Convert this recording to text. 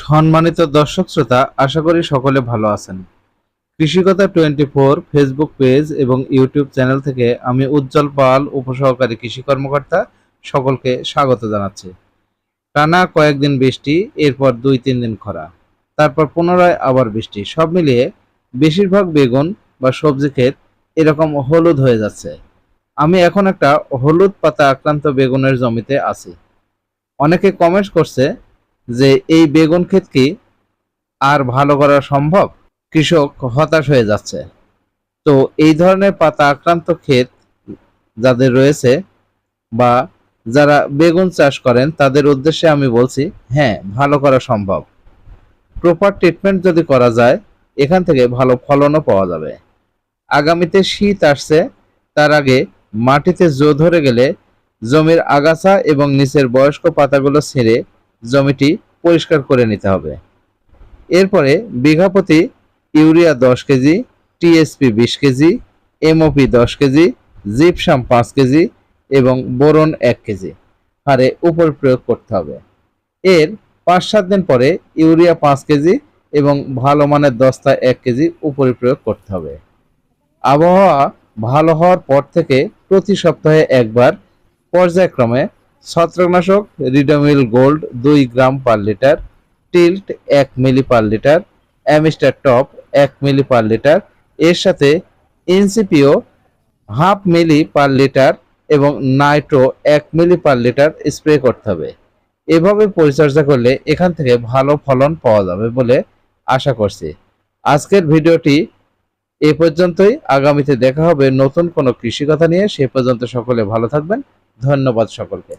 সম্মানিত দর্শক শ্রোতা, আশা করি সকলে ভালো আছেন। Krishikotha twenty four Facebook page এবং ইউটিউব চ্যানেল থেকে আমি উজ্জ্বল পাল, উপসহকারী কৃষি কর্মকর্তা, সকলকে স্বাগত জানাচ্ছি। টানা কয়েকদিন বৃষ্টি, এরপর দুই তিন দিন খরা। তারপর পুনরায় আবার বৃষ্টি। সব মিলিয়ে বেশিরভাগ বেগুন বা সবজি ক্ষেত এরকম হলুদ হয়ে যাচ্ছে। আমি এখন একটা হলুদ পাতা আক্রান্ত বেগুনের জমিতে আছি। অনেকে কমেন্ট করছে যে এই বেগুন ক্ষেত কি আর ভালো করা সম্ভব? কৃষক হতাশ হয়ে যাচ্ছে। তো এই ধরনের পাতা আক্রান্ত ক্ষেত যাদের রয়েছে বা যারা বেগুন চাষ করেন, তাদের উদ্দেশ্যে আমি বলছি হ্যাঁ ভালো করা সম্ভব। প্রপার ট্রিটমেন্ট যদি করা যায়, এখান থেকে ভালো ফলনও পাওয়া যাবে। আগামীতে শীত আসছে, তার আগে মাটিতে জো ধরে গেলে জমির আগাছা এবং নিচের বয়স্ক পাতাগুলো ছেড়ে জমিটি পরিষ্কার করে নিতে হবে। এরপরে বিঘা প্রতি ইউরিয়া দশ কেজি টিএসপি বিশ কেজি এমওপি দশ কেজি, জিপসাম পাঁচ কেজি এবং বোরন এক কেজি হারে উপর প্রয়োগ করতে হবে। এর পাঁচ সাত দিন পরে ইউরিয়া পাঁচ কেজি এবং ভালো মানের দস্তা এক কেজি উপরে প্রয়োগ করতে হবে। আবহাওয়া ভালো হওয়ার পর থেকে প্রতি সপ্তাহে একবার পর্যায়ক্রমে ছত্রাকনাশক রিডোমিল গোল্ড দুই গ্রাম পার লিটার টিল্ট এক mil per litre Amistar Top এক মিলি পার লিটার এর সাথে Incipio half mil per litre এবং নাইট্রো এক মিলি পার লিটার স্প্রে করতে হবে। এভাবে পরিচর্যা করলে এখান থেকে ভালো ফলন পাওয়া যাবে বলে আশা করছি। আজকের ভিডিওটি এ পর্যন্তই। আগামীতে দেখা হবে নতুন কোনো কৃষি কথা নিয়ে। সে পর্যন্ত সকলে ভালো থাকবেন। ধন্যবাদ সকলকে।